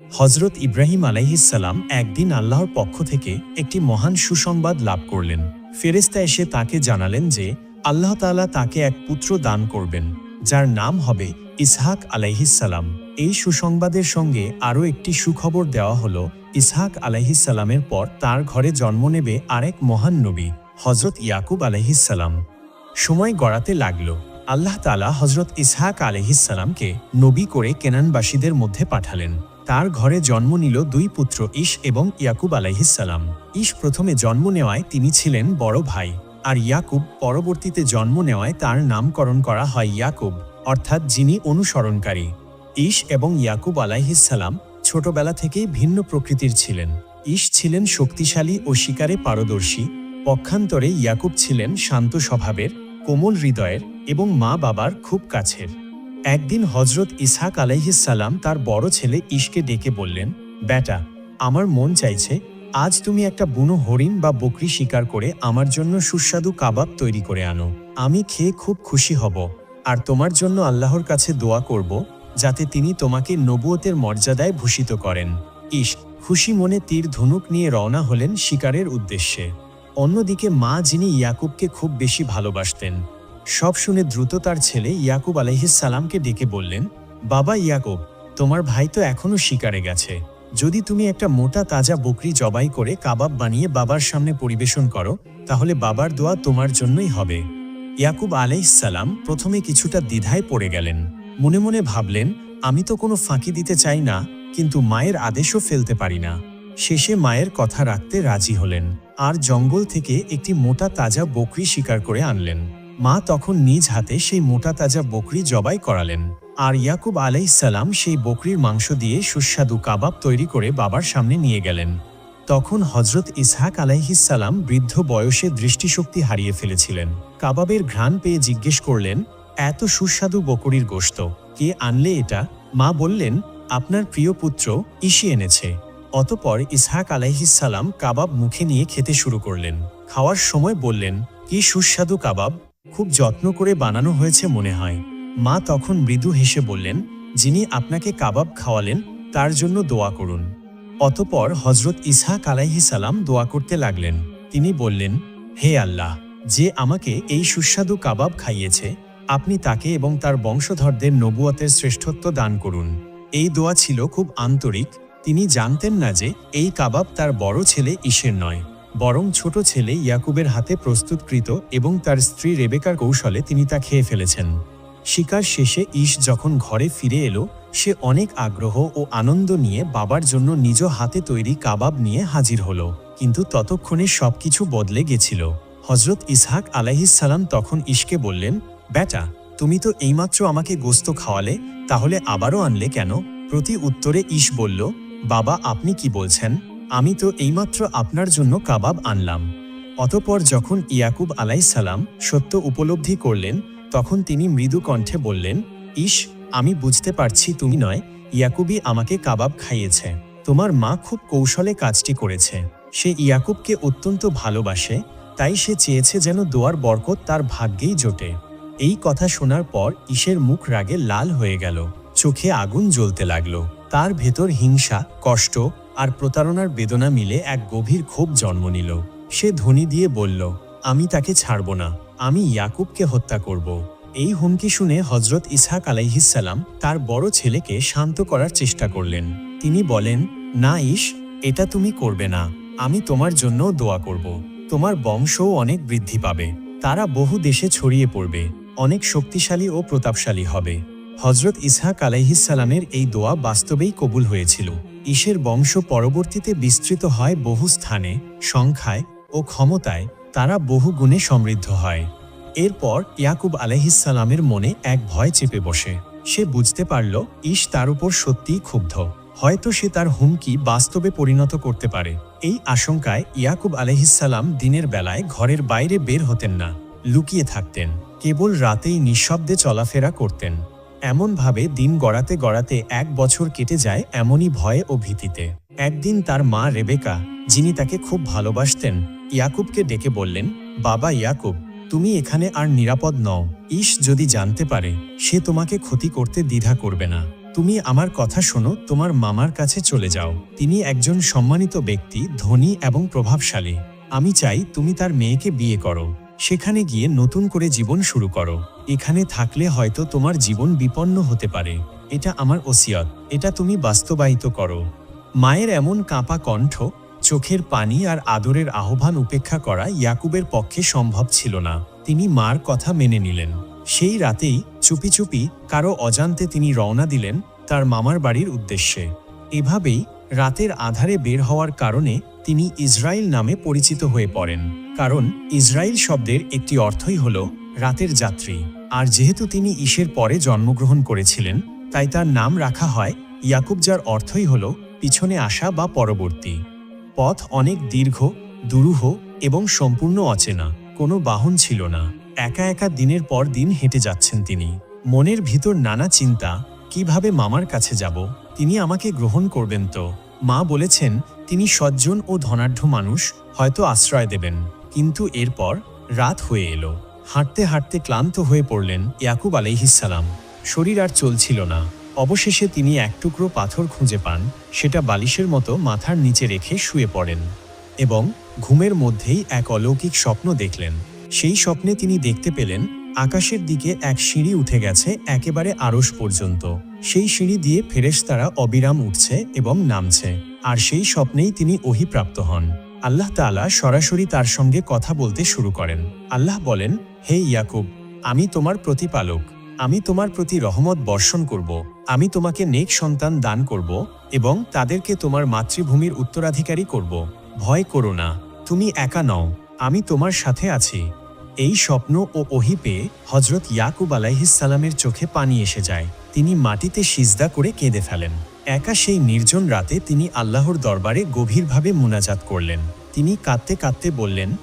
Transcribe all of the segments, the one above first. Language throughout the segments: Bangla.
হজরত ইব্রাহিম আলাইহিসাল্লাম একদিন আল্লাহর পক্ষ থেকে একটি মহান সুসংবাদ লাভ করলেন। ফেরেস্তা এসে তাকে জানালেন যে, আল্লাহ তাআলা তাকে এক পুত্র দান করবেন, যার নাম হবে ইসহাক আলাইহিসাল্লাম এই সুসংবাদের সঙ্গে আরও একটি সুখবর দেওয়া হলো, ইসহাক আলাইহিসাল্লামের পর তার ঘরে জন্ম নেবে আরেক মহান নবী হজরত ইয়াকুব আলাইহিসাল্লাম সময় গড়াতে লাগল। আল্লাহ তালা হজরত ইসহাক আলহিসাল্লামকে নবী করে কেনানবাসীদের মধ্যে পাঠালেন। তার ঘরে জন্ম নিল দুই পুত্র ইশ এবং ইয়াকুব আলাইহিসাল্লাম ইশ প্রথমে জন্ম নেওয়ায় তিনি ছিলেন বড় ভাই, আর ইয়াকুব পরবর্তীতে জন্ম নেওয়ায় তার নামকরণ করা হয় ইয়াকুব, অর্থাৎ যিনি অনুসরণকারী। ইশ এবং ইয়াকুব আলাইহিসাল্লাম ছোটবেলা থেকেই ভিন্ন প্রকৃতির ছিলেন। ইশ ছিলেন শক্তিশালী ও শিকারে পারদর্শী, পক্ষান্তরে ইয়াকুব ছিলেন শান্ত স্বভাবের, কোমল হৃদয়ের এবং মা বাবার খুব কাছের। একদিন হজরত ইসহাক আলাইহিসাল্লাম তার বড় ছেলে ইশকে ডেকে বললেন, বেটা, আমার মন চাইছে, আজ তুমি একটা বুনো হরিণ বা বকরি শিকার করে আমার জন্য সুস্বাদু কাবাব তৈরি করে আনো। আমি খেয়ে খুব খুশি হব, আর তোমার জন্য আল্লাহর কাছে দোয়া করব, যাতে তিনি তোমাকে নবুয়তের মর্যাদায় ভূষিত করেন। ইশ খুশি মনে তীর ধনুক নিয়ে রওনা হলেন শিকারের উদ্দেশ্যে। অন্যদিকে মা যিনি ইয়াকুবকে খুব বেশি ভালোবাসতেন সব শুনে দ্রুত তার ছেলে ইয়াকুব আলহিসাল্লামকে ডেকে বললেন, বাবা ইয়াকুব, তোমার ভাই তো এখনও শিকারে গেছে। যদি তুমি একটা মোটা তাজা বকরি জবাই করে কাবাব বানিয়ে বাবার সামনে পরিবেশন করো, তাহলে বাবার দোয়া তোমার জন্যই হবে। ইয়াকুব আলাইসাল্লাম প্রথমে কিছুটা দ্বিধায় পড়ে গেলেন। মনে মনে ভাবলেন, আমি তো কোনো ফাঁকি দিতে চাই না, কিন্তু মায়ের আদেশও ফেলতে পারি না। শেষে মায়ের কথা রাখতে রাজি হলেন, আর জঙ্গল থেকে একটি মোটা তাজা বকরি শিকার করে আনলেন। মা তখন নিজ হাতে সেই মোটা তাজা বকরি জবাই করালেন। আর ইয়াকুব আলাইসাল্লাম সেই বকরির মাংস দিয়ে সুস্বাদু কাবাব তৈরি করে বাবার সামনে নিয়ে গেলেন। তখন হজরত ইসহাক আলাইহিসাল্লাম বৃদ্ধ বয়সে দৃষ্টিশক্তি হারিয়ে ফেলেছিলেন। কাবাবের ঘ্রাণ পেয়ে জিজ্ঞেস করলেন, এত সুস্বাদু বকরির গোশত, কে আনলে এটা? মা বললেন, আপনার প্রিয় পুত্র ইসি এনেছে। অতপর ইসহাক আলাইহিসাল্লাম কাবাব মুখে নিয়ে খেতে শুরু করলেন। খাওয়ার সময় বললেন, কি সুস্বাদু কাবাব খুব যত্ন করে বানানো হয়েছে মনে হয়। মা তখন মৃদু হেসে বললেন, যিনি আপনাকে কাবাব খাওয়ালেন, তার জন্য দোয়া করুন। অতপর হজরত ইসহাক আলাইহিসাল্লাম দোয়া করতে লাগলেন। তিনি বললেন, হে আল্লাহ, যে আমাকে এই সুস্বাদু কাবাব খাইয়েছে, আপনি তাকে এবং তার বংশধরদের নবুয়াতের শ্রেষ্ঠত্ব দান করুন। এই দোয়া ছিল খুব আন্তরিক। তিনি জানতেন না যে এই কাবাব তার বড় ছেলে ঈশের নয়। বরং ছোট ছেলে ইয়াকুবের হাতে প্রস্তুতকৃত এবং তার স্ত্রী রেবেকার কৌশলে তিনি তা খেয়ে ফেলেছেন। শিকার শেষে ঈশ যখন ঘরে ফিরে এলো, সে অনেক আগ্রহ ও আনন্দ নিয়ে বাবার জন্য নিজ হাতে তৈরি কাবাব নিয়ে হাজির হলো, কিন্তু ততক্ষণে সবকিছু বদলে গেছিল। হজরত ইসহাক আলাইহিসাল্লাম তখন ঈশকে বললেন, বেটা, তুমি তো এইমাত্র আমাকে গোস্ত খাওয়ালে, তাহলে আবারও আনলে কেন? প্রতি উত্তরে ঈশ বলল, বাবা, আপনি কি বলছেন? আমি তো এইমাত্র আপনার জন্য কাবাব আনলাম। অতপর যখন ইয়াকুব আলাইসাল্লাম সত্য উপলব্ধি করলেন, তখন তিনি মৃদু কণ্ঠে বললেন ইস আমি বুঝতে পারছি তুমি নয়, ইয়াকুবই আমাকে কাবাব খাইয়েছে। তোমার মা খুব কৌশলে কাজটি করেছে। সে ইয়াকুবকে অত্যন্ত ভালোবাসে, তাই সে চেয়েছে যেন দোয়ার বরকত তার ভাগ্যেই জোটে। এই কথা শোনার পর ঈশের মুখ রাগে লাল হয়ে গেল, চোখে আগুন জ্বলতে লাগল। তার ভেতর হিংসা, কষ্ট আর প্রতারণার বেদনা মিলে এক গভীর ক্ষোভ জন্ম নিল। সে ধ্বনি দিয়ে বলল, আমি তাকে ছাড়ব না, আমি ইয়াকুবকে হত্যা করব। এই হুমকি শুনে হজরত ইসহাক আলাইহিসাল্লাম তার বড় ছেলেকে শান্ত করার চেষ্টা করলেন। তিনি বলেন, না ইস, এটা তুমি করবে না, আমি তোমার জন্য দোয়া করব। তোমার বংশও অনেক বৃদ্ধি পাবে, তারা বহু দেশে ছড়িয়ে পড়বে, অনেক শক্তিশালী ও প্রতাপশালী হবে। হজরত ইসহাক আলাইহিসাল্লামের এই দোয়া বাস্তবেই কবুল হয়েছিল। ঈশের বংশ পরবর্তীতে বিস্তৃত হয় বহু স্থানে, সংখ্যায় ও ক্ষমতায় তারা বহু গুণে সমৃদ্ধ হয়। এরপর ইয়াকুব আলাইহিসাল্লামের মনে এক ভয় চেপে বসে। সে বুঝতে পারল ঈশ তার উপর সত্যিই ক্ষুব্ধ। হয়তো সে তার হুমকি বাস্তবে পরিণত করতে পারে। এই আশঙ্কায় ইয়াকুব আলহিসাল্লাম দিনের বেলায় ঘরের বাইরে বের হতেন না, লুকিয়ে থাকতেন। কেবল রাতেই নিঃশব্দে চলাফেরা করতেন। এমনভাবে দিন গড়াতে গড়াতে এক বছর কেটে যায় এমনই ভয়ে ও ভীতিতে। একদিন তার মা রেবেকা, যিনি তাকে খুব ভালোবাসতেন, ইয়াকুবকে ডেকে বললেন, বাবা ইয়াকুব, তুমি এখানে আর নিরাপদ নও। ঈশ যদি জানতে পারে, সে তোমাকে ক্ষতি করতে দ্বিধা করবে না। তুমি আমার কথা শোনো, তোমার মামার কাছে চলে যাও। তিনি একজন সম্মানিত ব্যক্তি, ধনী এবং প্রভাবশালী। আমি চাই তুমি তার মেয়েকে বিয়ে করো। সেখানে গিয়ে নতুন করে জীবন শুরু করো। এখানে থাকলে হয়তো তোমার জীবন বিপন্ন হতে পারে। এটা আমার ওসিয়ত। এটা তুমি বাস্তবায়িত করো। মায়ের এমন কাঁপা কণ্ঠ, চোখের পানি আর আদরের আহ্বান উপেক্ষা করা ইয়াকুবের পক্ষে সম্ভব ছিল না। তিনি মার কথা মেনে নিলেন। সেই রাতেই চুপি চুপি কারও অজান্তে তিনি রওনা দিলেন তার মামার বাড়ির উদ্দেশ্যে। এভাবেই রাতের আধারে বের হওয়ার কারণে তিনি ইসরায়েল নামে পরিচিত হয়ে পড়েন। কারণ ইসরায়েল শব্দের একটি অর্থই হল রাতের যাত্রী। আর যেহেতু তিনি ঈশের পরে জন্মগ্রহণ করেছিলেন, তাই তার নাম রাখা হয় ইয়াকুব, যার অর্থই হল পিছনে আসা বা পরবর্তী। পথ অনেক দীর্ঘ, দুরূহ এবং সম্পূর্ণ অচেনা, কোনো বাহন ছিল না। একা একা দিনের পর দিন হেঁটে যাচ্ছেন তিনি। মনের ভিতর নানা চিন্তা কীভাবে মামার কাছে যাব? তিনি আমাকে গ্রহণ করবেন তো। মা বলেছেন, তিনি সজ্জন ও ধনাঢ্য মানুষ, হয়তো আশ্রয় দেবেন। কিন্তু এরপর রাত হয়ে এলো। হাঁটতে হাঁটতে ক্লান্ত হয়ে পড়লেন ইয়াকুব আলাইহিসালাম শরীর আর চলছিল না। অবশেষে তিনি এক টুকরো পাথর খুঁজে পান। সেটা বালিশের মতো মাথার নিচে রেখে শুয়ে পড়েন এবং ঘুমের মধ্যেই এক অলৌকিক স্বপ্ন দেখলেন। সেই স্বপ্নে তিনি দেখতে পেলেন, আকাশের দিকে এক সিঁড়ি উঠে গেছে একেবারে আড়স পর্যন্ত। সেই সিঁড়ি দিয়ে ফেরেশতারা অবিরাম উঠছে এবং নামছে, আর সেই স্বপ্নেই তিনি অহিপ্রাপ্ত হন। আল্লাহ তাআলা সরাসরি তার সঙ্গে কথা বলতে শুরু করেন। আল্লাহ বলেন, হে ইয়াকুব, আমি তোমার প্রতিপালক। আমি তোমার প্রতি রহমত বর্ষণ করব। আমি তোমাকে নেক সন্তান দান করব এবং তাদেরকে তোমার মাতৃভূমির উত্তরাধিকারী করব। ভয় করো না, তুমি একা নও। আমি তোমার সাথে আছি। এই স্বপ্ন ও ওহি পেয়ে হজরত ইয়াকুব আলাইহিসালামের চোখে পানি এসে যায়। তিনি মাটিতে সিজদা করে কেঁদে ফেলেন। একা সেই নির্জন রাতে তিনি আল্লাহর দরবারে গভীরভাবে মুনাজাত করলেন। তিনি কাঁদতে কাঁদতে বললেন,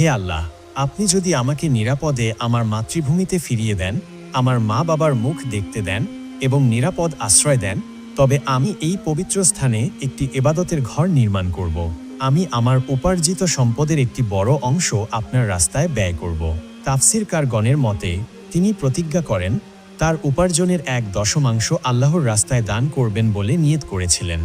হে আল্লাহ, আপনি যদি আমাকে নিরাপদে আমার মাতৃভূমিতে ফিরিয়ে দেন, আমার মা বাবার মুখ দেখতে দেন এবং নিরাপদ আশ্রয় দেন, তবে আমি এই পবিত্র স্থানে একটি এবাদতের ঘর নির্মাণ করব। আমি আমার উপার্জিত সম্পদের একটি বড় অংশ আপনার রাস্তায় ব্যয় করব। তাফসির গণের মতে, তিনি প্রতিজ্ঞা করেন, তার উপার্জনের এক দশমাংশ আল্লাহর রাস্তায় দান করবেন বলে নিয়ত করেছিলেন।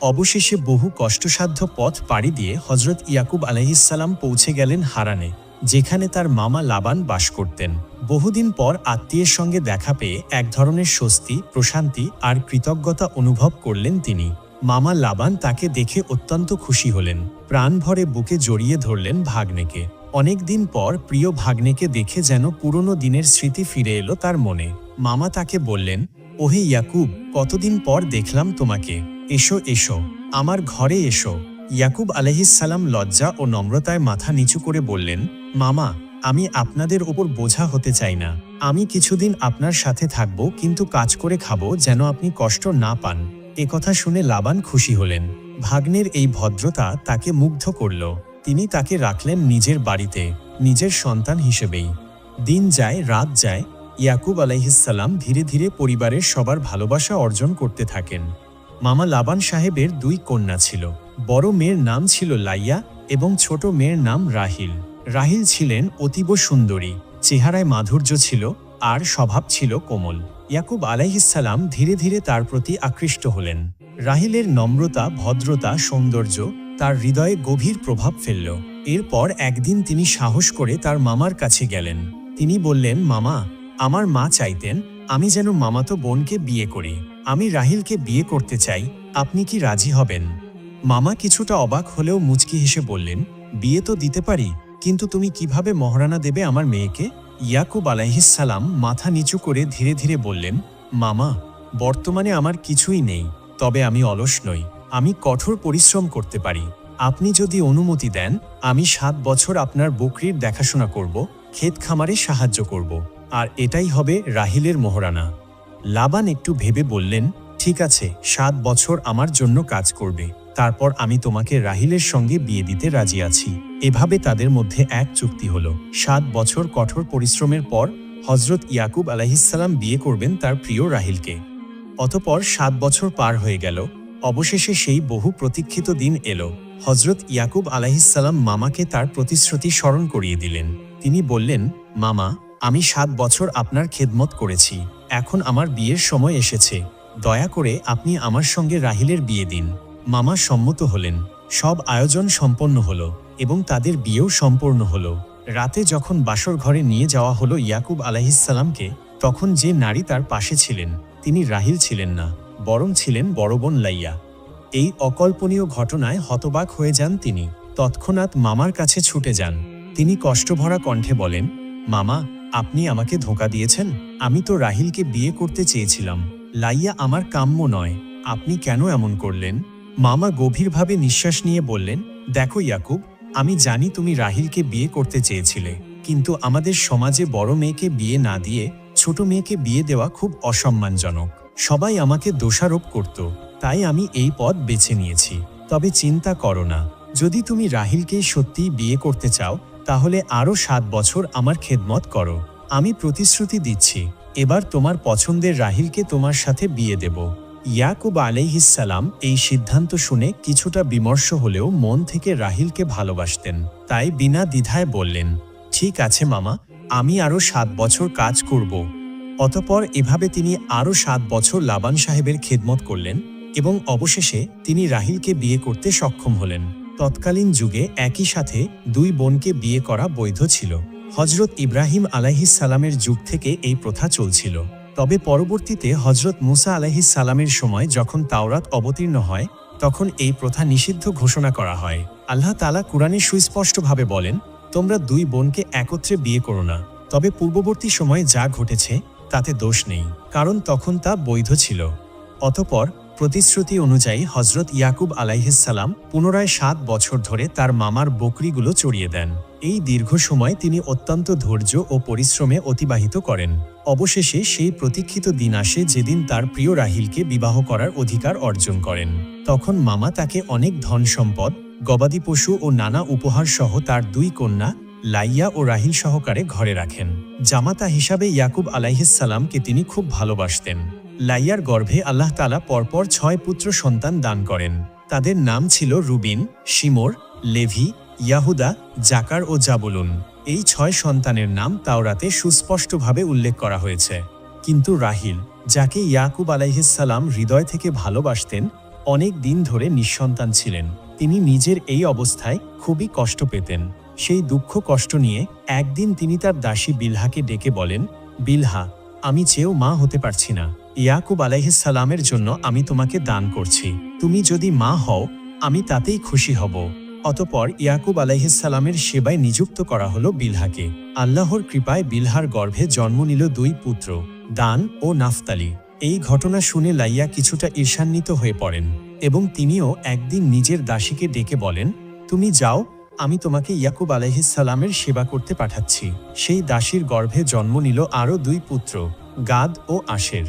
অবশেষে বহু কষ্টসাধ্য পথ পাড়ি দিয়ে হজরত ইয়াকুব আলহিসাল্লাম পৌঁছে গেলেন হারানে, যেখানে তার মামা লাবান বাস করতেন। বহুদিন পর আত্মীয়ের সঙ্গে দেখা পেয়ে এক ধরনের স্বস্তি, প্রশান্তি আর কৃতজ্ঞতা অনুভব করলেন তিনি। মামা লাবান তাকে দেখে অত্যন্ত খুশি হলেন। প্রাণ ভরে বুকে জড়িয়ে ধরলেন ভাগ্নেকে। অনেকদিন পর প্রিয় ভাগ্নেকে দেখে যেন পুরনো দিনের স্মৃতি ফিরে এলো তার মনে। মামা তাকে বললেন, ওহে ইয়াকুব, কতদিন পর দেখলাম তোমাকে। এসো এসো, আমার ঘরে এসো। ইয়াকুব আলহিসাল্লাম লজ্জা ও নম্রতায় মাথা নিচু করে বললেন, মামা, আমি আপনাদের ওপর বোঝা হতে চাই না। আমি কিছুদিন আপনার সাথে থাকব, কিন্তু কাজ করে খাব যেন আপনি কষ্ট না পান। এ কথা শুনে লাবান খুশি হলেন। ভাগ্নের এই ভদ্রতা তাকে মুগ্ধ করল। তিনি তাকে রাখলেন নিজের বাড়িতে, নিজের সন্তান হিসেবেই। দিন যায়, রাত যায়, ইয়াকুব আলাইহিসাল্লাম ধীরে ধীরে পরিবারের সবার ভালোবাসা অর্জন করতে থাকেন। মামা লাবান সাহেবের দুই কন্যা ছিল। বড় মেয়ের নাম ছিল লাইয়া এবং ছোট মেয়ের নাম রাহিল। রাহিল ছিলেন অতীব সুন্দরী, চেহারায় মাধুর্য ছিল, আর স্বভাব ছিল কোমল। ইয়াকুব আলাইহিসাল্লাম ধীরে ধীরে তার প্রতি আকৃষ্ট হলেন। রাহিলের নম্রতা, ভদ্রতা, সৌন্দর্য তার হৃদয়ে গভীর প্রভাব ফেলল। এরপর একদিন তিনি সাহস করে তার মামার কাছে গেলেন। তিনি বললেন, মামা, আমার মা চাইতেন আমি যেন মামাতো বোনকে বিয়ে করি। আমি রাহিলকে বিয়ে করতে চাই, আপনি কি রাজি হবেন? মামা কিছুটা অবাক হলেও মুচকি হেসে বললেন, বিয়ে তো দিতে পারি, কিন্তু তুমি কীভাবে মহারানা দেবে আমার মেয়েকে? ইয়াকুব আলাইহিসালাম মাথা নিচু করে ধীরে ধীরে বললেন, মামা, বর্তমানে আমার কিছুই নেই, তবে আমি অলস নই। আমি কঠোর পরিশ্রম করতে পারি। আপনি যদি অনুমতি দেন, আমি সাত বছর আপনার বকরির দেখাশোনা করব, ক্ষেত খামারে সাহায্য করব। আর এটাই হবে রাহিলের মোহরানা। লাবান একটু ভেবে বললেন, ঠিক আছে, সাত বছর আমার জন্য কাজ করবে। তারপর আমি তোমাকে রাহিলের সঙ্গে বিয়ে দিতে রাজি আছি। এভাবে তাদের মধ্যে এক চুক্তি হলো। সাত বছর কঠোর পরিশ্রমের পর হজরত ইয়াকুব আলাহিসাল্লাম বিয়ে করবেন তার প্রিয় রাহিলকে। অতপর সাত বছর পার হয়ে গেল, অবশেষে সেই বহু প্রতীক্ষিত দিন এলো। হজরত ইয়াকুব আলাহিসাল্লাম মামাকে তার প্রতিশ্রুতি স্মরণ করিয়ে দিলেন। তিনি বললেন, মামা, আমি সাত বছর আপনার খেদমত করেছি, এখন আমার বিয়ের সময় এসেছে। দয়া করে আপনি আমার সঙ্গে রাহিলের বিয়ে দিন। মামা সম্মত হলেন। সব আয়োজন সম্পন্ন হলো। এবং তাদের বিয়েও সম্পূর্ণ হলো। রাতে যখন বাসর ঘরে নিয়ে যাওয়া হলো ইয়াকুব আলাহিসাল্লামকে তখন যে নারী তার পাশে ছিলেন, তিনি রাহিল ছিলেন না, বরং ছিলেন বড় বোন লাইয়া। এই অকল্পনীয় ঘটনায় হতবাক হয়ে যান তিনি। তৎক্ষণাৎ মামার কাছে ছুটে যান। তিনি কষ্টভরা কণ্ঠে বলেন, মামা, আপনি আমাকে ধোকা দিয়েছেন? আমি তো রাহিলকে বিয়ে করতে চেয়েছিলাম। লাইয়া আমার কাম্য নয়। আপনি কেন এমন করলেন? মামা গভীরভাবে নিঃশ্বাস নিয়ে বললেন, দেখো ইয়াকুব আমি জানি তুমি রাহিলকে বিয়ে করতে চেয়েছিলে, কিন্তু আমাদের সমাজে বড় মেয়েকে বিয়ে না দিয়ে ছোট মেয়েকে বিয়ে দেওয়া খুব অসম্মানজনক। সবাই আমাকে দোষারোপ করত, তাই আমি এই পথ বেছে নিয়েছি। তবে চিন্তা করো না, যদি তুমি রাহিলকে সত্যিই বিয়ে করতে চাও, তাহলে আরও সাত বছর আমার খেদমত করো। আমি প্রতিশ্রুতি দিচ্ছি, এবার তোমার পছন্দের রাহিলকে তোমার সাথে বিয়ে দেব। ইয়াকুব আলাইহিসালাম এই সিদ্ধান্ত শুনে কিছুটা বিমর্ষ হলেও মন থেকে রাহিলকে ভালোবাসতেন। তাই বিনা দ্বিধায় বললেন, ঠিক আছে মামা, আমি আরও সাত বছর কাজ করব। অতপর এভাবে তিনি আরও সাত বছর লাবান সাহেবের খেদমত করলেন এবং অবশেষে তিনি রাহিলকে বিয়ে করতে সক্ষম হলেন। তৎকালীন যুগে একই সাথে দুই বোনকে বিয়ে করা বৈধ ছিল। হজরত ইব্রাহিম আলাইহিস সালামের যুগ থেকে এই প্রথা চলছিল। তবে পরবর্তীতে হজরত মুসা আলাইহিস সালামের সময় যখন তাওরাত অবতীর্ণ হয়, তখন এই প্রথা নিষিদ্ধ ঘোষণা করা হয়। আল্লাহ তালা কুরআনে সুস্পষ্টভাবে বলেন, তোমরা দুই বোনকে একত্রে বিয়ে করো না। তবে পূর্ববর্তী সময়ে যা ঘটেছে, তাতে দোষ নেই। কারণ তখন তা বৈধ ছিল। অতপর প্রতিশ্রুতি অনুযায়ী হজরত ইয়াকুব আলাইহিসাল্লাম পুনরায় সাত বছর ধরে তার মামার বকরিগুলো চড়িয়ে দেন। এই দীর্ঘ সময় তিনি অত্যন্ত ধৈর্য ও পরিশ্রমে অতিবাহিত করেন। অবশেষে সেই প্রতীক্ষিত দিন আসে যেদিন তার প্রিয় রাহিলকে বিবাহ করার অধিকার অর্জন করেন। তখন মামা তাকে অনেক ধন সম্পদ, গবাদি পশু ও নানা উপহার সহ তার দুই কন্যা, লাইয়া ও রাহিল সহকারে ঘরে রাখেন। জামাতা হিসাবে ইয়াকুব আলাইহিসাল্লামকে তিনি খুব ভালোবাসতেন। লাইয়ার গর্ভে আল্লাহ তালা পরপর ছয় পুত্র সন্তান দান করেন। তাদের নাম ছিল রুবিন, শিমোর, লেভি, ইয়াহুদা, জাকার ও জাবুলুন। এই ছয় সন্তানের নাম তাওরাতে সুস্পষ্টভাবে উল্লেখ করা হয়েছে। কিন্তু রাহিল, যাকে ইয়াকুব আলাইহিসাল্লাম হৃদয় থেকে ভালোবাসতেন, অনেক দিন ধরে নিঃসন্তান ছিলেন। তিনি নিজের এই অবস্থায় খুবই কষ্ট পেতেন। সেই দুঃখ কষ্ট নিয়ে একদিন তিনি তার দাসী বিলহাকে ডেকে বলেন, বিলহা, আমি চেয়েও মা হতে পারছি না। ইয়াকুব আলাইহিসালামের জন্য আমি তোমাকে দান করছি। তুমি যদি মা হও, আমি তাতেই খুশি হব। অতপর ইয়াকুব আলাইহিসালামের সেবায় নিযুক্ত করা হলো বিলহাকে। আল্লাহর কৃপায় বিলহার গর্ভে জন্ম নিল দুই পুত্র, দান ও নাফতালি। এই ঘটনা শুনে লাইয়া কিছুটা ঈর্ষান্বিত হয়ে পড়েন এবং তিনিও একদিন নিজের দাসীকে ডেকে বলেন, তুমি যাও, আমি তোমাকে ইয়াকুব আলাইহিসালামের সেবা করতে পাঠাচ্ছি। সেই দাসীর গর্ভে জন্ম নিল আরও দুই পুত্র, গাদ ও আশের।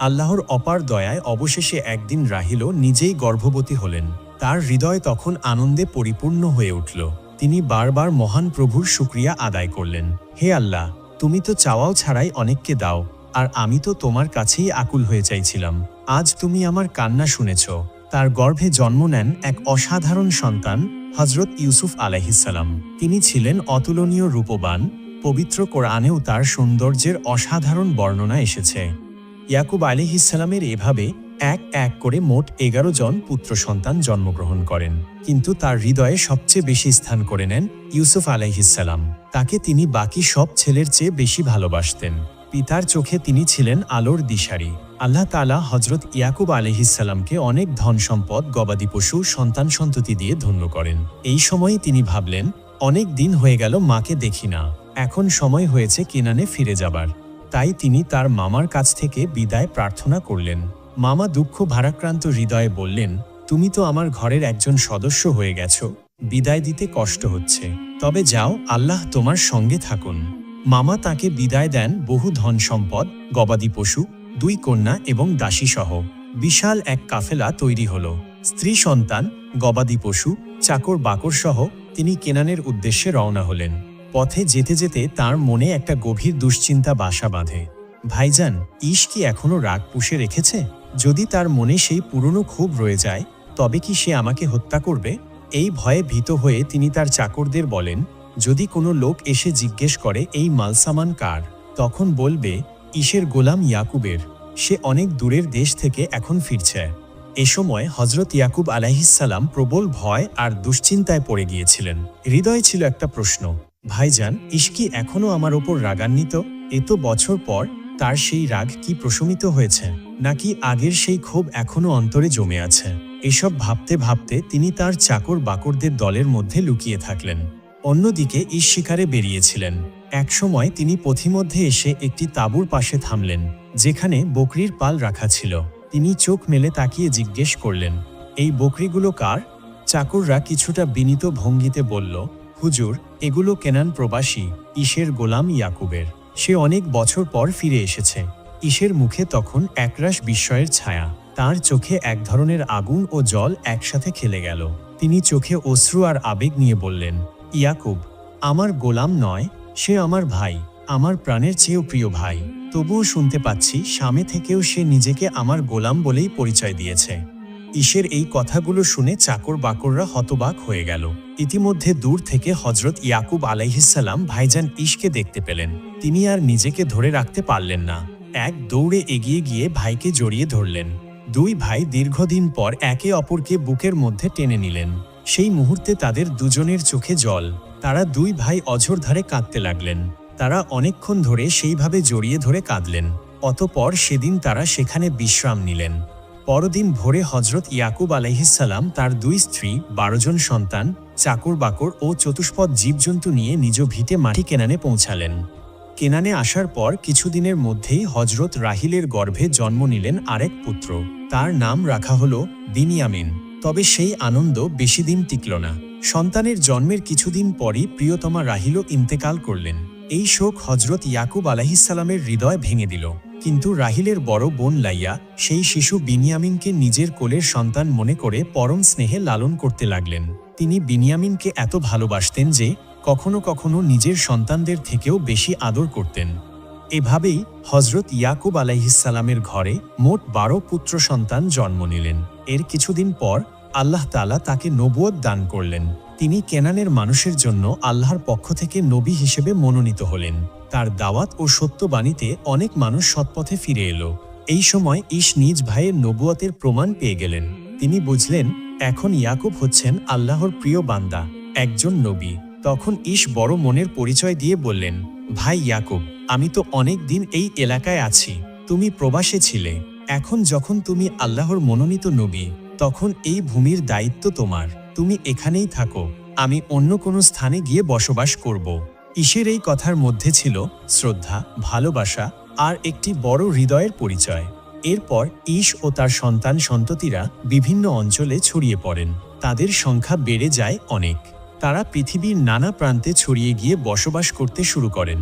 আল্লাহর অপার দয়ায় অবশেষে একদিন রাহিল নিজেই গর্ভবতী হলেন। তার হৃদয় তখন আনন্দে পরিপূর্ণ হয়ে উঠল। তিনি বারবার মহান প্রভুর শুক্রিয়া আদায় করলেন। হে আল্লাহ, তুমি তো চাওয়াও ছাড়াই অনেককে দাও, আর আমি তো তোমার কাছেই আকুল হয়ে চাইছিলাম। আজ তুমি আমার কান্না শুনেছ। তার গর্ভে জন্ম নেন এক অসাধারণ সন্তান হজরত ইউসুফ আলাইহিসাল্লাম তিনি ছিলেন অতুলনীয় রূপবান, পবিত্র কোরআনেও তার সৌন্দর্যের অসাধারণ বর্ণনা এসেছে। ইয়াকুব আলিহিসাল্লামের এভাবে এক এক করে মোট এগারো জন পুত্র সন্তান জন্মগ্রহণ করেন। কিন্তু তার হৃদয়ে সবচেয়ে বেশি স্থান করে নেন ইউসুফ আলাইহিসাল্লাম তাকে তিনি বাকি সব ছেলের চেয়ে বেশি ভালোবাসতেন। পিতার চোখে তিনি ছিলেন আলোর দিশারি। আল্লাহ তালা হজরত ইয়াকুব আলহিসাল্লামকে অনেক ধন সম্পদ, গবাদি পশু, সন্তান সন্ততি দিয়ে ধন্য করেন। এই সময়ে তিনি ভাবলেন, অনেক দিন হয়ে গেল, মাকে দেখি না। এখন সময় হয়েছে কেনানে ফিরে যাবার। তাই তিনি তার মামার কাছ থেকে বিদায় প্রার্থনা করলেন। মামা দুঃখ ভারাক্রান্ত হৃদয়ে বললেন, তুমি তো আমার ঘরের একজন সদস্য হয়ে গেছো। বিদায় দিতে কষ্ট হচ্ছে। তবে যাও, আল্লাহ তোমার সঙ্গে থাকুন। মামা তাকে বিদায় দেন বহু ধন সম্পদ, গবাদি পশু, দুই কন্যা এবং দাসী সহ বিশাল এক কাফেলা তৈরি হল। স্ত্রী সন্তান, গবাদি পশু, চাকর বাকর সহ তিনি কেনানের উদ্দেশ্যে রওনা হলেন। পথে যেতে যেতে তার মনে একটা গভীর দুশ্চিন্তা বাসা বাঁধে। ভাইজান ইশ কি এখনও রাগ পুষে রেখেছে? যদি তার মনে সেই পুরনো ক্ষোভ রয়ে যায়, তবে কি সে আমাকে হত্যা করবে? এই ভয়ে ভীত হয়ে তিনি তার চাকরদের বলেন, যদি কোনো লোক এসে জিজ্ঞেস করে, এই মালসামান কার? তখন বলবে, ইসের গোলাম ইয়াকুবের। সে অনেক দূরের দেশ থেকে এখন ফিরছে। এ সময় হজরত ইয়াকুব আলাইহিসাল্লাম প্রবল ভয় আর দুশ্চিন্তায় পড়ে গিয়েছিলেন। হৃদয়ে ছিল একটা প্রশ্ন, ভাইজান ইস্কি এখনও আমার ওপর রাগান্বিত? এত বছর পর তার সেই রাগ কি প্রশমিত হয়েছে, নাকি আগের সেই ক্ষোভ এখনও অন্তরে জমে আছে? এসব ভাবতে ভাবতে তিনি তার চাকর বাকরদের দলের মধ্যে লুকিয়ে থাকলেন। অন্যদিকে ইস শিকারে বেরিয়েছিলেন। একসময় তিনি পথিমধ্যে এসে একটি তাঁবুর পাশে থামলেন, যেখানে বকরির পাল রাখা ছিল। তিনি চোখ মেলে তাকিয়ে জিজ্ঞেস করলেন, এই বকরিগুলো কার? চাকররা কিছুটা বিনীত ভঙ্গিতে বলল, হুজুর, এগুলো কেনান প্রবাসী ঈশের গোলাম ইয়াকুবের। সে অনেক বছর পর ফিরে এসেছে। ঈশের মুখে তখন একরাশ বিস্ময়ের ছায়া। তার চোখে এক ধরনের আগুন ও জল একসাথে খেলে গেল। তিনি চোখে অশ্রু আর আবেগ নিয়ে বললেন, ইয়াকুব, আমার গোলাম নয়, সে আমার ভাই, আমার প্রাণের চেয়েও প্রিয় ভাই। তবুও শুনতে পাচ্ছি, স্বামী থেকেও সে নিজেকে আমার গোলাম বলেই পরিচয় দিয়েছে। ঈশের এই কথাগুলো শুনে চাকর বাকররা হতবাক হয়ে গেল। ইতিমধ্যে দূর থেকে হজরত ইয়াকুব আলাইহিসাল্লাম ভাইজান ঈশকে দেখতে পেলেন। তিনি আর নিজেকে ধরে রাখতে পারলেন না। এক দৌড়ে এগিয়ে গিয়ে ভাইকে জড়িয়ে ধরলেন। দুই ভাই দীর্ঘদিন পর একে অপরকে বুকের মধ্যে টেনে নিলেন। সেই মুহূর্তে তাদের দুজনের চোখে জল। তারা দুই ভাই অঝোর ধারে কাঁদতে লাগলেন। তারা অনেকক্ষণ ধরে সেইভাবে জড়িয়ে ধরে কাঁদলেন। অতপর সেদিন তারা সেখানে বিশ্রাম নিলেন। পরদিন ভোরে হজরত ইয়াকুব আলাইহিসাল্লাম তার দুই স্ত্রী, বারো জন সন্তান, চাকর বাকর ও চতুষ্পদ জীবজন্তু নিয়ে নিজ ভিটে মাটি কেনানে পৌঁছালেন। কেনানে আসার পর কিছুদিনের মধ্যেই হজরত রাহিলের গর্ভে জন্ম নিলেন আরেক পুত্র। তার নাম রাখা হল বিনিয়ামিন। তবে সেই আনন্দ বেশি দিন টিকল না। সন্তানের জন্মের কিছুদিন পরই প্রিয়তমা রাহিলও ইন্তেকাল করলেন। এই শোক হজরত ইয়াকুব আলাহিসাল্লামের হৃদয় ভেঙে দিল। কিন্তু রাহিলের বড় বোন লাইয়া সেই শিশু বিনিয়ামিনকে নিজের কোলের সন্তান মনে করে পরম স্নেহে লালন করতে লাগলেন। তিনি বিনিয়ামিনকে এত ভালোবাসতেন যে কখনো কখনো নিজের সন্তানদের থেকেও বেশি আদর করতেন। এভাবেই হজরত ইয়াকুব আলাইহিসাল্লামের ঘরে মোট বারো পুত্র সন্তান জন্ম নিলেন। এর কিছুদিন পর আল্লাহ তালা তাকে নবুয়ত দান করলেন। তিনি কেনানের মানুষের জন্য আল্লাহর পক্ষ থেকে নবী হিসেবে মনোনীত হলেন। তার দাওয়াত ও সত্যবাণীতে অনেক মানুষ সৎপথে ফিরে এলো। এই সময় ঈশ নিজ ভাইয়ের নবুয়াতের প্রমাণ পেয়ে গেলেন। তিনি বুঝলেন, এখন ইয়াকুব হচ্ছেন আল্লাহর প্রিয় বান্দা, একজন নবী। তখন ঈশ বড় মনের পরিচয় দিয়ে বললেন, ভাই ইয়াকুব, আমি তো অনেক দিন এই এলাকায় আছি। তুমি প্রবাসে ছিলে। এখন যখন তুমি আল্লাহর মনোনীত নবী, তখন এই ভূমির দায়িত্ব তোমার। তুমি এখানেই থাকো। আমি অন্য কোনো স্থানে গিয়ে বসবাস করব। ঈশের এই কথার মধ্যে ছিল শ্রদ্ধা, ভালোবাসা আর একটি বড় হৃদয়ের পরিচয়। এরপর ঈশ ও তার সন্তান সন্ততিরা বিভিন্ন অঞ্চলে ছড়িয়ে পড়েন। তাদের সংখ্যা বেড়ে যায় অনেক। তারা পৃথিবীর নানা প্রান্তে ছড়িয়ে গিয়ে বসবাস করতে শুরু করেন।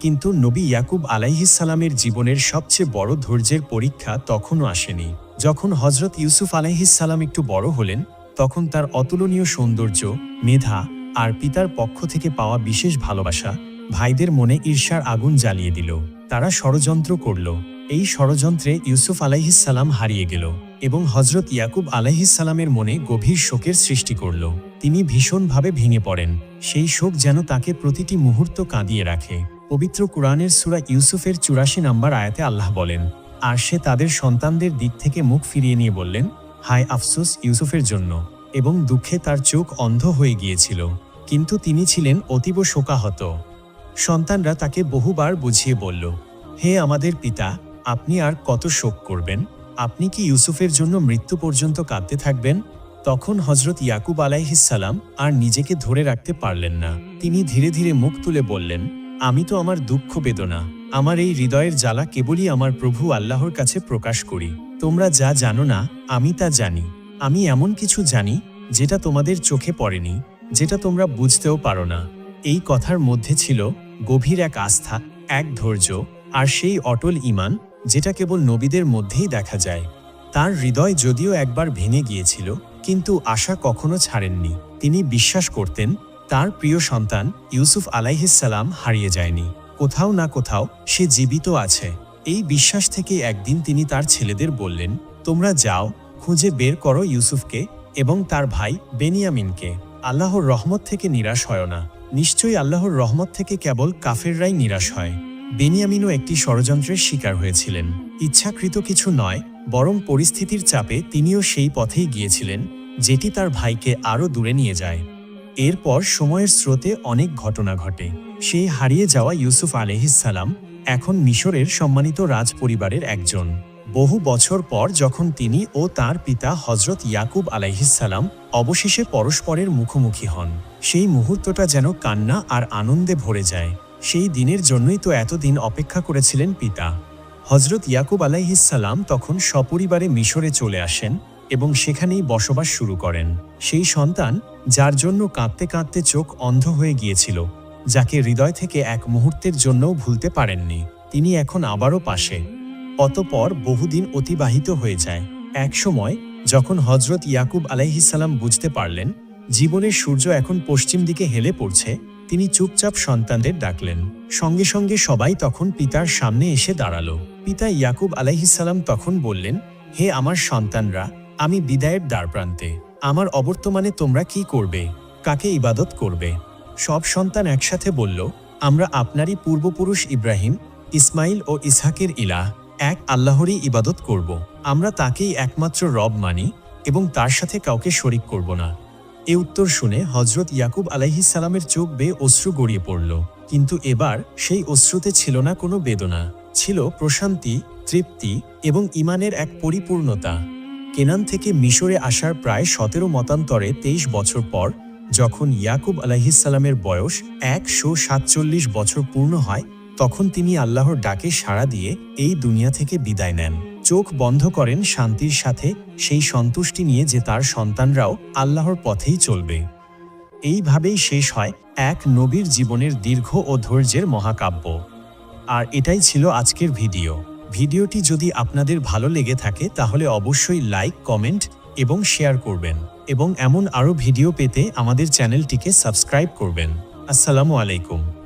কিন্তু নবী ইয়াকুব আলাইহিসালামের জীবনের সবচেয়ে বড় ধৈর্যের পরীক্ষা তখনও আসেনি। যখন হজরত ইউসুফ আলাইহিসাল্লাম একটু বড় হলেন, তখন তার অতুলনীয় সৌন্দর্য, মেধা আর পিতার পক্ষ থেকে পাওয়া বিশেষ ভালোবাসা ভাইদের মনে ঈর্ষার আগুন জ্বালিয়ে দিল। তারা ষড়যন্ত্র করল। এই ষড়যন্ত্রে ইউসুফ আলাইহিসাল্লাম হারিয়ে গেল এবং হজরত ইয়াকুব আলাইহিসাল্লামের মনে গভীর শোকের সৃষ্টি করল। তিনি ভীষণভাবে ভেঙে পড়েন। সেই শোক যেন তাকে প্রতিটি মুহূর্ত কাঁদিয়ে রাখে। পবিত্র কুরআনের সুরা ইউসুফের চুরাশি নাম্বার আয়াতে আল্লাহ বলেন, আর সে তাদের সন্তানদের দিক থেকে মুখ ফিরিয়ে নিয়ে বললেন, হায় আফসোস ইউসুফের জন্য। এবং দুঃখে তার চোখ অন্ধ হয়ে গিয়েছিল, কিন্তু তিনি ছিলেন অতীব শোকাহত। সন্তানরা তাকে বহুবার বুঝিয়ে বলল, হে আমাদের পিতা, আপনি আর কত শোক করবেন? আপনি কি ইউসুফের জন্য মৃত্যু পর্যন্ত কাঁদতে থাকবেন? তখন হজরত ইয়াকুব আলাইহিসাল্লাম আর নিজেকে ধরে রাখতে পারলেন না। তিনি ধীরে ধীরে মুখ তুলে বললেন, আমি তো আমার দুঃখ বেদনা, আমার এই হৃদয়ের জ্বালা কেবলই আমার প্রভু আল্লাহর কাছে প্রকাশ করি। তোমরা যা জানো না, আমি তা জানি। আমি এমন কিছু জানি যেটা তোমাদের চোখে পড়েনি, যেটা তোমরা বুঝতেও পারো না। এই কথার মধ্যে ছিল গভীর এক আস্থা, এক ধৈর্য, আর সেই অটল ইমান যেটা কেবল নবীদের মধ্যেই দেখা যায়। তার হৃদয় যদিও একবার ভেঙে গিয়েছিল, কিন্তু আশা কখনো ছাড়েননি। তিনি বিশ্বাস করতেন, তার প্রিয় সন্তান ইউসুফ আলাইহিসাল্লাম হারিয়ে যায়নি। কোথাও না কোথাও সে জীবিত আছে। এই বিশ্বাস থেকে একদিন তিনি তার ছেলেদের বললেন, তোমরা যাও খুঁজে বের করো ইউসুফকে এবং তার ভাই বেনিয়ামিনকে। আল্লাহর রহমত থেকে নিরাশ হয় না। নিশ্চয়ই আল্লাহর রহমত থেকে কেবল কাফেররাই নিরাশ হয়। বেনিয়ামিনও একটি ষড়যন্ত্রের শিকার হয়েছিলেন। ইচ্ছাকৃত কিছু নয়, বরং পরিস্থিতির চাপে তিনিও সেই পথেই গিয়েছিলেন, যেটি তার ভাইকে আরও দূরে নিয়ে যায়। এরপর সময়ের স্রোতে অনেক ঘটনা ঘটে। সেই হারিয়ে যাওয়া ইউসুফ আলহিসাল্লাম এখন মিশরের সম্মানিত রাজ পরিবারের একজন। বহু বছর পর যখন তিনি ও তার পিতা হজরত ইয়াকুব আলাইহিসাল্লাম অবশেষে পরস্পরের মুখোমুখি হন, সেই মুহূর্তটা যেন কান্না আর আনন্দে ভরে যায়। সেই দিনের জন্যই তো এতদিন অপেক্ষা করেছিলেন পিতা। হজরত ইয়াকুব আলাইহিসাল্লাম তখন সপরিবারে মিশরে চলে আসেন এবং সেখানেই বসবাস শুরু করেন। সেই সন্তান, যার জন্য কাঁদতে কাঁদতে চোখ অন্ধ হয়ে গিয়েছিল, যাকে হৃদয় থেকে এক মুহূর্তের জন্যও ভুলতে পারেননি, তিনি এখন আবারও পাশে। অতপর বহুদিন অতিবাহিত হয়ে যায়। এক সময়, যখন হজরত ইয়াকুব আলাইহিসাল্লাম বুঝতে পারলেন, জীবনের সূর্য এখন পশ্চিম দিকে হেলে পড়ছে, তিনি চুপচাপ সন্তানদের ডাকলেন। সঙ্গে সঙ্গে সবাই তখন পিতার সামনে এসে দাঁড়াল। পিতা ইয়াকুব আলাইহিসাল্লাম তখন বললেন, হে আমার সন্তানরা, আমি বিদায়ের দ্বারপ্রান্তে আমার অবর্তমানে তোমরা কি করবে? কাকে ইবাদত করবে? সব সন্তান একসাথে বলল, আমরা আপনারই পূর্বপুরুষ ইব্রাহিম, ইসমাইল ও ইসহাকের ইলাহ। এক আল্লাহরই ইবাদত করব। আমরা তাকেই একমাত্র রব মানি এবং তার সাথে কাউকে শরিক করব না। এ উত্তর শুনে হজরত ইয়াকুব আলাইহিসালামের চোখ বেয়ে অশ্রু গড়িয়ে পড়ল। কিন্তু এবার সেই অশ্রুতে ছিল না কোনো বেদনা। ছিল প্রশান্তি, তৃপ্তি এবং ইমানের এক পরিপূর্ণতা। কেনান থেকে মিশরে আসার প্রায় সতেরো মতান্তরে তেইশ বছর পর, যখন ইয়াকুব আলাইহিসাল্লামের বয়স একশো সাতচল্লিশ বছর পূর্ণ হয় তখন তিনি আল্লাহর ডাকে সাড়া দিয়ে এই দুনিয়া থেকে বিদায় নেন। চোখ বন্ধ করেন শান্তির সাথে সেই সন্তুষ্টি নিয়ে যে তার সন্তানরাও আল্লাহর পথেই চলবে। এইভাবেই শেষ হয় এক নবীর জীবনের দীর্ঘ ও ধৈর্যের মহাকাব্য। আর এটাই ছিল আজকের ভিডিও। ভিডিওটি যদি আপনাদের ভালো লেগে থাকে তাহলে অবশ্যই লাইক, কমেন্ট এবং শেয়ার করবেন এবং এমন আরও ভিডিও পেতে আমাদের চ্যানেলটিকে সাবস্ক্রাইব করবেন। আসসালামু আলাইকুম।